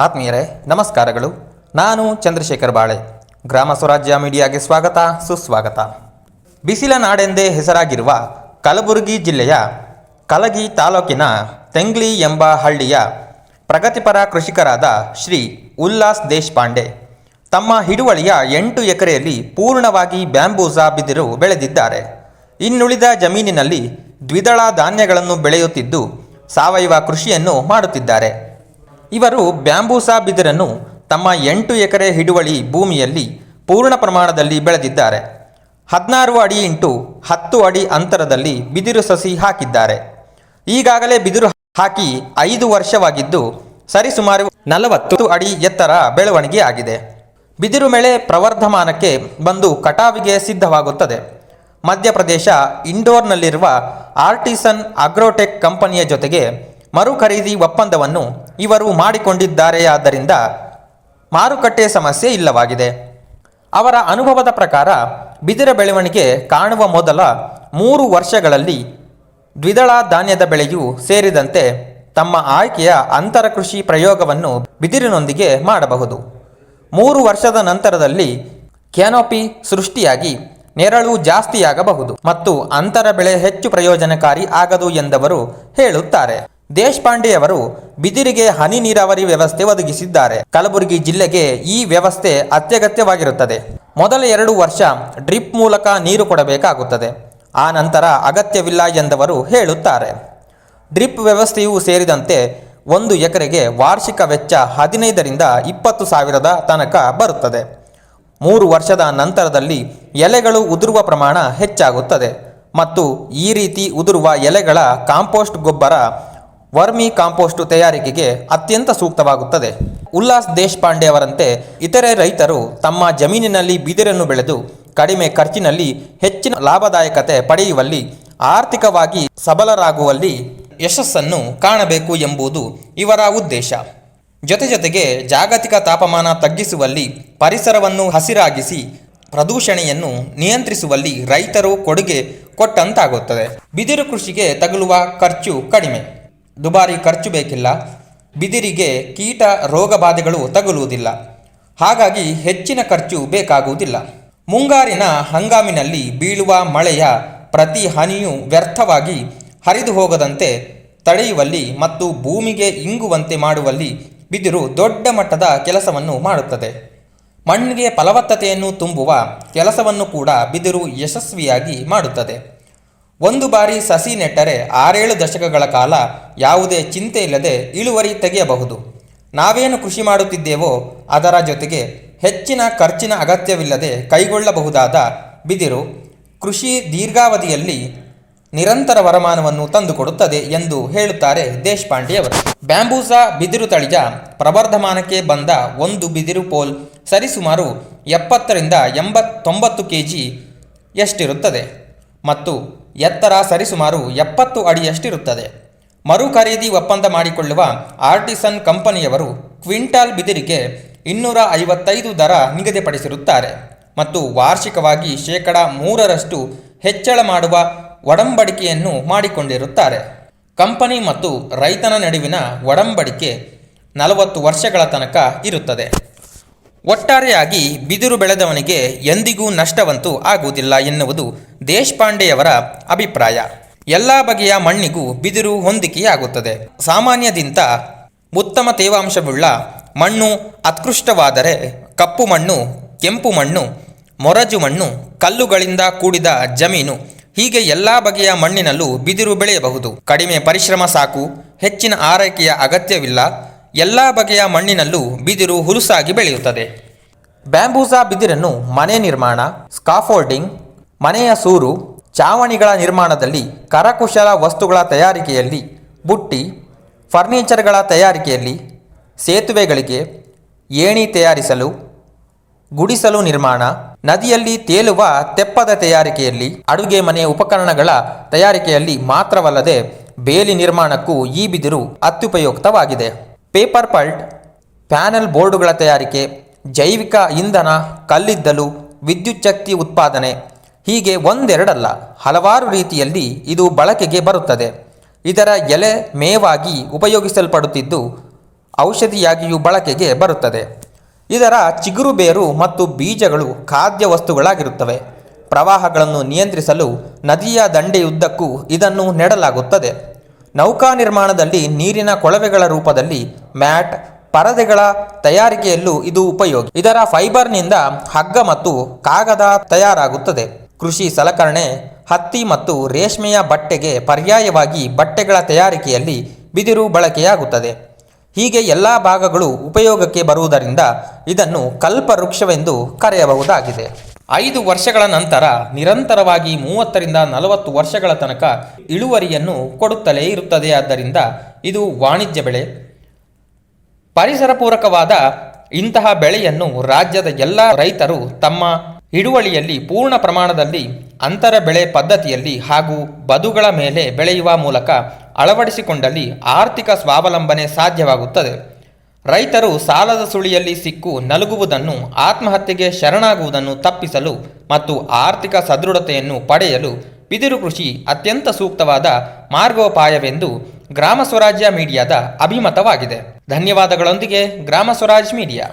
ಆತ್ಮೀಯರೇ, ನಮಸ್ಕಾರಗಳು. ನಾನು ಚಂದ್ರಶೇಖರ್ ಬಾಳೆ. ಗ್ರಾಮ ಸ್ವರಾಜ್ಯ ಮೀಡಿಯಾಗೆ ಸ್ವಾಗತ, ಸುಸ್ವಾಗತ. ಬಿಸಿಲ ನಾಡೆಂದೇ ಹೆಸರಾಗಿರುವ ಕಲಬುರಗಿ ಜಿಲ್ಲೆಯ ಕಲಗಿ ತಾಲೂಕಿನ ತೆಂಗ್ಲಿ ಎಂಬ ಹಳ್ಳಿಯ ಪ್ರಗತಿಪರ ಕೃಷಿಕರಾದ ಶ್ರೀ ಉಲ್ಲಾಸ್ ದೇಶಪಾಂಡೆ ತಮ್ಮ ಹಿಡುವಳಿಯ ಎಂಟು ಎಕರೆಯಲ್ಲಿ ಪೂರ್ಣವಾಗಿ ಬ್ಯಾಂಬೂಸಾ ಬಿದಿರು ಬೆಳೆದಿದ್ದಾರೆ. ಇನ್ನುಳಿದ ಜಮೀನಿನಲ್ಲಿ ದ್ವಿದಳ ಧಾನ್ಯಗಳನ್ನು ಬೆಳೆಯುತ್ತಿದ್ದು ಸಾವಯವ ಕೃಷಿಯನ್ನು ಮಾಡುತ್ತಿದ್ದಾರೆ. ಇವರು ಬ್ಯಾಂಬೂಸಾ ಬಿದಿರನ್ನು ತಮ್ಮ ಎಂಟು ಎಕರೆ ಹಿಡುವಳಿ ಭೂಮಿಯಲ್ಲಿ ಪೂರ್ಣ ಪ್ರಮಾಣದಲ್ಲಿ ಬೆಳೆದಿದ್ದಾರೆ. ಹದಿನಾರು ಅಡಿ ಇಂಟು ಹತ್ತು ಅಡಿ ಅಂತರದಲ್ಲಿ ಬಿದಿರು ಸಸಿ ಹಾಕಿದ್ದಾರೆ. ಈಗಾಗಲೇ ಬಿದಿರು ಹಾಕಿ ಐದು ವರ್ಷವಾಗಿದ್ದು ಸರಿಸುಮಾರು ನಲವತ್ತು ಅಡಿ ಎತ್ತರ ಬೆಳವಣಿಗೆ ಆಗಿದೆ. ಬಿದಿರು ಮೇಳೆ ಪ್ರವರ್ಧಮಾನಕ್ಕೆ ಬಂದು ಕಟಾವಿಗೆ ಸಿದ್ಧವಾಗುತ್ತದೆ. ಮಧ್ಯಪ್ರದೇಶ ಇಂಡೋರ್ನಲ್ಲಿರುವ ಆರ್ಟಿಸನ್ ಅಗ್ರೋಟೆಕ್ ಕಂಪನಿಯ ಜೊತೆಗೆ ಮರು ಖರೀದಿ ಒಪ್ಪಂದವನ್ನು ಇವರು ಮಾಡಿಕೊಂಡಿದ್ದಾರೆಯಾದ್ದರಿಂದ ಮಾರುಕಟ್ಟೆ ಸಮಸ್ಯೆ ಇಲ್ಲವಾಗಿದೆ. ಅವರ ಅನುಭವದ ಪ್ರಕಾರ ಬಿದಿರ ಬೆಳವಣಿಗೆ ಕಾಣುವ ಮೊದಲ ಮೂರು ವರ್ಷಗಳಲ್ಲಿ ದ್ವಿದಳ ಧಾನ್ಯದ ಬೆಳೆಯೂ ಸೇರಿದಂತೆ ತಮ್ಮ ಆಯ್ಕೆಯ ಅಂತರ ಕೃಷಿ ಪ್ರಯೋಗವನ್ನು ಬಿದಿರಿನೊಂದಿಗೆ ಮಾಡಬಹುದು. ಮೂರು ವರ್ಷದ ನಂತರದಲ್ಲಿ ಕ್ಯಾನೋಪಿ ಸೃಷ್ಟಿಯಾಗಿ ನೆರಳು ಜಾಸ್ತಿಯಾಗಬಹುದು ಮತ್ತು ಅಂತರ ಬೆಳೆ ಹೆಚ್ಚು ಪ್ರಯೋಜನಕಾರಿ ಆಗದು ಎಂದವರು ಹೇಳುತ್ತಾರೆ. ದೇಶಪಾಂಡೆಯವರು ಬಿದಿರಿಗೆ ಹನಿ ನೀರಾವರಿ ವ್ಯವಸ್ಥೆ ಒದಗಿಸಿದ್ದಾರೆ. ಕಲಬುರಗಿ ಜಿಲ್ಲೆಗೆ ಈ ವ್ಯವಸ್ಥೆ ಅತ್ಯಗತ್ಯವಾಗಿರುತ್ತದೆ. ಮೊದಲ ಎರಡು ವರ್ಷ ಡ್ರಿಪ್ ಮೂಲಕ ನೀರು ಕೊಡಬೇಕಾಗುತ್ತದೆ. ಆ ನಂತರ ಅಗತ್ಯವಿಲ್ಲ ಎಂದವರು ಹೇಳುತ್ತಾರೆ. ಡ್ರಿಪ್ ವ್ಯವಸ್ಥೆಯೂ ಸೇರಿದಂತೆ ಒಂದು ಎಕರೆಗೆ ವಾರ್ಷಿಕ ವೆಚ್ಚ ಹದಿನೈದರಿಂದ ಇಪ್ಪತ್ತು ಸಾವಿರದ ತನಕ ಬರುತ್ತದೆ. ಮೂರು ವರ್ಷದ ನಂತರದಲ್ಲಿ ಎಲೆಗಳು ಉದುರುವ ಪ್ರಮಾಣ ಹೆಚ್ಚಾಗುತ್ತದೆ. ಮತ್ತು ಈ ರೀತಿ ಉದುರುವ ಎಲೆಗಳ ಕಾಂಪೋಸ್ಟ್ ಗೊಬ್ಬರ ವರ್ಮಿ ಕಾಂಪೋಸ್ಟು ತಯಾರಿಕೆಗೆ ಅತ್ಯಂತ ಸೂಕ್ತವಾಗುತ್ತದೆ. ಉಲ್ಲಾಸ್ ದೇಶಪಾಂಡೆ ಅವರಂತೆ ಇತರೆ ರೈತರು ತಮ್ಮ ಜಮೀನಿನಲ್ಲಿ ಬಿದಿರನ್ನು ಬೆಳೆದು ಕಡಿಮೆ ಖರ್ಚಿನಲ್ಲಿ ಹೆಚ್ಚಿನ ಲಾಭದಾಯಕತೆ ಪಡೆಯುವಲ್ಲಿ ಆರ್ಥಿಕವಾಗಿ ಸಬಲರಾಗುವಲ್ಲಿ ಯಶಸ್ಸನ್ನು ಕಾಣಬೇಕು ಎಂಬುದು ಇವರ ಉದ್ದೇಶ. ಜೊತೆ ಜೊತೆಗೆ ಜಾಗತಿಕ ತಾಪಮಾನ ತಗ್ಗಿಸುವಲ್ಲಿ ಪರಿಸರವನ್ನು ಹಸಿರಾಗಿಸಿ ಪ್ರದೂಷಣೆಯನ್ನು ನಿಯಂತ್ರಿಸುವಲ್ಲಿ ರೈತರು ಕೊಡುಗೆ ಕೊಟ್ಟಂತಾಗುತ್ತದೆ. ಬಿದಿರು ಕೃಷಿಗೆ ತಗುಲುವ ಖರ್ಚು ಕಡಿಮೆ. ದುಬಾರಿ ಖರ್ಚು ಬೇಕಿಲ್ಲ. ಬಿದಿರಿಗೆ ಕೀಟ ರೋಗ ಬಾಧೆಗಳು ತಗುಲುವುದಿಲ್ಲ. ಹಾಗಾಗಿ ಹೆಚ್ಚಿನ ಖರ್ಚು ಬೇಕಾಗುವುದಿಲ್ಲ. ಮುಂಗಾರಿನ ಹಂಗಾಮಿನಲ್ಲಿ ಬೀಳುವ ಮಳೆಯ ಪ್ರತಿ ಹನಿಯೂ ವ್ಯರ್ಥವಾಗಿ ಹರಿದು ಹೋಗದಂತೆ ತಡೆಯುವಲ್ಲಿ ಮತ್ತು ಭೂಮಿಗೆ ಇಂಗುವಂತೆ ಮಾಡುವಲ್ಲಿ ಬಿದಿರು ದೊಡ್ಡ ಮಟ್ಟದ ಕೆಲಸವನ್ನು ಮಾಡುತ್ತದೆ. ಮಣ್ಣಿಗೆ ಫಲವತ್ತತೆಯನ್ನು ತುಂಬುವ ಕೆಲಸವನ್ನು ಕೂಡ ಬಿದಿರು ಯಶಸ್ವಿಯಾಗಿ ಮಾಡುತ್ತದೆ. ಒಂದು ಬಾರಿ ಸಸಿ ನೆಟ್ಟರೆ ಆರೇಳು ದಶಕಗಳ ಕಾಲ ಯಾವುದೇ ಚಿಂತೆ ಇಲ್ಲದೆ ಇಳುವರಿ ತೆಗೆಯಬಹುದು. ನಾವೇನು ಕೃಷಿ ಮಾಡುತ್ತಿದ್ದೇವೋ ಅದರ ಜೊತೆಗೆ ಹೆಚ್ಚಿನ ಖರ್ಚಿನ ಅಗತ್ಯವಿಲ್ಲದೆ ಕೈಗೊಳ್ಳಬಹುದಾದ ಬಿದಿರು ಕೃಷಿ ದೀರ್ಘಾವಧಿಯಲ್ಲಿ ನಿರಂತರ ವರಮಾನವನ್ನು ತಂದುಕೊಡುತ್ತದೆ ಎಂದು ಹೇಳುತ್ತಾರೆ ದೇಶಪಾಂಡೆಯವರು. ಬ್ಯಾಂಬೂಸಾ ಬಿದಿರು ತಳಿಯ ಪ್ರವರ್ಧಮಾನಕ್ಕೆ ಬಂದ ಒಂದು ಬಿದಿರು ಪೋಲ್ ಸರಿಸುಮಾರು ಎಪ್ಪತ್ತರಿಂದ ಎಂಬತ್ತೊಂಬತ್ತು ಕೆ ಜಿ ಎಷ್ಟಿರುತ್ತದೆ ಮತ್ತು ಎತ್ತರ ಸರಿಸುಮಾರು ಎಪ್ಪತ್ತು ಅಡಿಯಷ್ಟಿರುತ್ತದೆ. ಮರು ಖರೀದಿ ಒಪ್ಪಂದ ಮಾಡಿಕೊಳ್ಳುವ ಆರ್ಟಿಸನ್ ಕಂಪನಿಯವರು ಕ್ವಿಂಟಾಲ್ ಬಿದಿರಿಗೆ ಇನ್ನೂರ ಐವತ್ತೈದು ದರ ನಿಗದಿಪಡಿಸಿರುತ್ತಾರೆ ಮತ್ತು ವಾರ್ಷಿಕವಾಗಿ ಶೇಕಡ ಮೂರರಷ್ಟು ಹೆಚ್ಚಳ ಮಾಡುವ ಒಡಂಬಡಿಕೆಯನ್ನು ಮಾಡಿಕೊಂಡಿರುತ್ತಾರೆ. ಕಂಪನಿ ಮತ್ತು ರೈತನ ನಡುವಿನ ಒಡಂಬಡಿಕೆ ನಲವತ್ತು ವರ್ಷಗಳ ತನಕ ಇರುತ್ತದೆ. ಒಟ್ಟಾರೆಯಾಗಿ ಬಿದಿರು ಬೆಳೆದವನಿಗೆ ಎಂದಿಗೂ ನಷ್ಟವಂತೂ ಆಗುವುದಿಲ್ಲ ಎನ್ನುವುದು ದೇಶಪಾಂಡೆಯವರ ಅಭಿಪ್ರಾಯ. ಎಲ್ಲ ಬಗೆಯ ಮಣ್ಣಿಗೂ ಬಿದಿರು ಹೊಂದಿಕೆಯಾಗುತ್ತದೆ. ಸಾಮಾನ್ಯದಿಂದ ಉತ್ತಮ ತೇವಾಂಶವುಳ್ಳ ಮಣ್ಣು ಅತ್ಕೃಷ್ಟವಾದರೆ ಕಪ್ಪು ಮಣ್ಣು, ಕೆಂಪು ಮಣ್ಣು, ಮೊರಜು ಮಣ್ಣು, ಕಲ್ಲುಗಳಿಂದ ಕೂಡಿದ ಜಮೀನು ಹೀಗೆ ಎಲ್ಲ ಬಗೆಯ ಮಣ್ಣಿನಲ್ಲೂ ಬಿದಿರು ಬೆಳೆಯಬಹುದು. ಕಡಿಮೆ ಪರಿಶ್ರಮ ಸಾಕು, ಹೆಚ್ಚಿನ ಆರೈಕೆಯ ಅಗತ್ಯವಿಲ್ಲ ಎಲ್ಲ ಬಗೆಯ ಮಣ್ಣಿನಲ್ಲೂ ಬಿದಿರು ಹುಲುಸಾಗಿ ಬೆಳೆಯುತ್ತದೆ. ಬ್ಯಾಂಬೂಸಾ ಬಿದಿರನ್ನು ಮನೆ ನಿರ್ಮಾಣ, ಸ್ಕಾಫೋಲ್ಡಿಂಗ್, ಮನೆಯ ಸೂರು, ಚಾವಣಿಗಳ ನಿರ್ಮಾಣದಲ್ಲಿ ಕರಕುಶಲ ವಸ್ತುಗಳ ತಯಾರಿಕೆಯಲ್ಲಿ ಬುಟ್ಟಿ, ಫರ್ನಿಚರ್ಗಳ ತಯಾರಿಕೆಯಲ್ಲಿ ಸೇತುವೆಗಳಿಗೆ ಏಣಿ ತಯಾರಿಸಲು, ಗುಡಿಸಲು ನಿರ್ಮಾಣ, ನದಿಯಲ್ಲಿ ತೇಲುವ ತೆಪ್ಪದ ತಯಾರಿಕೆಯಲ್ಲಿ ಅಡುಗೆ ಮನೆ ಉಪಕರಣಗಳ ತಯಾರಿಕೆಯಲ್ಲಿ ಮಾತ್ರವಲ್ಲದೆ ಬೇಲಿ ನಿರ್ಮಾಣಕ್ಕೂ ಈ ಬಿದಿರು ಅತ್ಯುಪಯುಕ್ತವಾಗಿದೆ. ಪೇಪರ್ ಪಲ್ಟ್, ಪ್ಯಾನೆಲ್ ಬೋರ್ಡುಗಳ ತಯಾರಿಕೆ, ಜೈವಿಕ ಇಂಧನ, ಕಲ್ಲಿದ್ದಲು ವಿದ್ಯುಚ್ಛಕ್ತಿ ಉತ್ಪಾದನೆ, ಹೀಗೆ ಒಂದೆರಡಲ್ಲ, ಹಲವಾರು ರೀತಿಯಲ್ಲಿ ಇದು ಬಳಕೆಗೆ ಬರುತ್ತದೆ. ಇದರ ಎಲೆ ಮೇವಾಗಿ ಉಪಯೋಗಿಸಲ್ಪಡುತ್ತಿದ್ದು ಔಷಧಿಯಾಗಿಯೂ ಬಳಕೆಗೆ ಬರುತ್ತದೆ. ಇದರ ಚಿಗುರು ಬೇರು ಮತ್ತು ಬೀಜಗಳು ಖಾದ್ಯ ವಸ್ತುಗಳಾಗಿರುತ್ತವೆ. ಪ್ರವಾಹಗಳನ್ನು ನಿಯಂತ್ರಿಸಲು ನದಿಯ ದಂಡೆಯುದ್ದಕ್ಕೂ ಇದನ್ನು ನೆಡಲಾಗುತ್ತದೆ. ನೌಕಾ ನಿರ್ಮಾಣದಲ್ಲಿ ನೀರಿನ ಕೊಳವೆಗಳ ರೂಪದಲ್ಲಿ ಮ್ಯಾಟ್ ಪರದೆಗಳ ತಯಾರಿಕೆಯಲ್ಲೂ ಇದು ಉಪಯೋಗಿ. ಇದರ ಫೈಬರ್ನಿಂದ ಹಗ್ಗ ಮತ್ತು ಕಾಗದ ತಯಾರಾಗುತ್ತದೆ. ಕೃಷಿ ಸಲಕರಣೆ, ಹತ್ತಿ ಮತ್ತು ರೇಷ್ಮೆಯ ಬಟ್ಟೆಗೆ ಪರ್ಯಾಯವಾಗಿ ಬಟ್ಟೆಗಳ ತಯಾರಿಕೆಯಲ್ಲಿ ಬಿದಿರು ಬಳಕೆಯಾಗುತ್ತದೆ. ಹೀಗೆ ಎಲ್ಲ ಭಾಗಗಳು ಉಪಯೋಗಕ್ಕೆ ಬರುವುದರಿಂದ ಇದನ್ನು ಕಲ್ಪವೃಕ್ಷವೆಂದು ಕರೆಯಬಹುದಾಗಿದೆ. ಐದು ವರ್ಷಗಳ ನಂತರ ನಿರಂತರವಾಗಿ ಮೂವತ್ತರಿಂದ ನಲವತ್ತು ವರ್ಷಗಳ ತನಕ ಇಳುವರಿಯನ್ನು ಕೊಡುತ್ತಲೇ ಇರುತ್ತದೆ. ಆದ್ದರಿಂದ ಇದು ವಾಣಿಜ್ಯ ಬೆಳೆ. ಪರಿಸರ ಪೂರಕವಾದ ಇಂತಹ ಬೆಳೆಯನ್ನು ರಾಜ್ಯದ ಎಲ್ಲ ರೈತರು ತಮ್ಮ ಹಿಡುವಳಿಯಲ್ಲಿ ಪೂರ್ಣ ಪ್ರಮಾಣದಲ್ಲಿ ಅಂತರ ಬೆಳೆ ಪದ್ಧತಿಯಲ್ಲಿ ಹಾಗೂ ಬದುಗಳ ಮೇಲೆ ಬೆಳೆಯುವ ಮೂಲಕ ಅಳವಡಿಸಿಕೊಂಡಲ್ಲಿ ಆರ್ಥಿಕ ಸ್ವಾವಲಂಬನೆ ಸಾಧ್ಯವಾಗುತ್ತದೆ. ರೈತರು ಸಾಲದ ಸುಳಿಯಲ್ಲಿ ಸಿಕ್ಕು ನಲುಗುವುದನ್ನು, ಆತ್ಮಹತ್ಯೆಗೆ ಶರಣಾಗುವುದನ್ನು ತಪ್ಪಿಸಲು ಮತ್ತು ಆರ್ಥಿಕ ಸದೃಢತೆಯನ್ನು ಪಡೆಯಲು ಬಿದಿರು ಕೃಷಿ ಅತ್ಯಂತ ಸೂಕ್ತವಾದ ಮಾರ್ಗೋಪಾಯವೆಂದು ಗ್ರಾಮ ಸ್ವರಾಜ್ಯ ಮೀಡಿಯಾದ ಅಭಿಮತವಾಗಿದೆ. ಧನ್ಯವಾದಗಳೊಂದಿಗೆ ಗ್ರಾಮ ಸ್ವರಾಜ್ ಮೀಡಿಯಾ.